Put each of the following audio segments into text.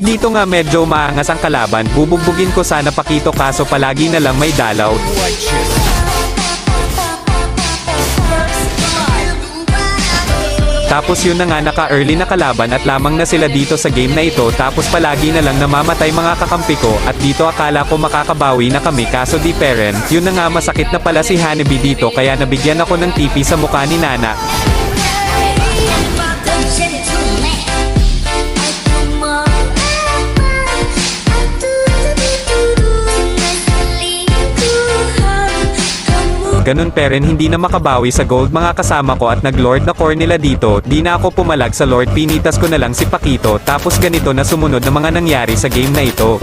Dito nga medyo maangas ang kalaban, bubugbugin ko sana Pakito kaso palagi na lang may dalaw. Tapos yun na nga naka-early na kalaban at lamang na sila dito sa game na ito tapos palagi na lang namamatay mga kakampi ko at dito akala ko makakabawi na kami kaso di peren, yun na nga masakit na pala si Hanabi dito kaya nabigyan ako ng tipi sa mukha ni Nana. Ganun peren hindi na makabawi sa gold mga kasama ko at nag-lord na core nila dito, di na ako pumalag sa lord pinitas ko na lang si Pakito tapos ganito na sumunod na mga nangyari sa game na ito.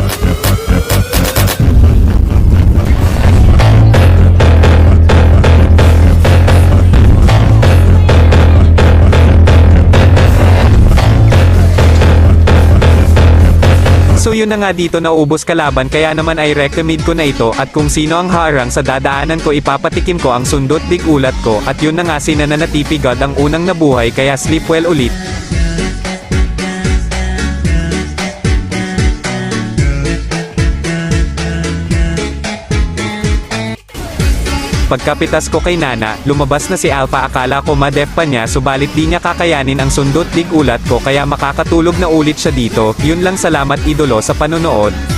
So yun na nga dito naubos kalaban kaya naman ay recommend ko na ito at kung sino ang harang sa dadaanan ko ipapatikim ko ang sundot big ulat ko at yun na nga sinananatipi God ang unang nabuhay kaya sleep well ulit. Pagkapitas ko kay Nana, lumabas na si Alpha akala ko madef pa niya subalit di niya kakayanin ang sundot big ulat ko kaya makakatulog na ulit siya dito. Yun lang salamat idolo sa panonood.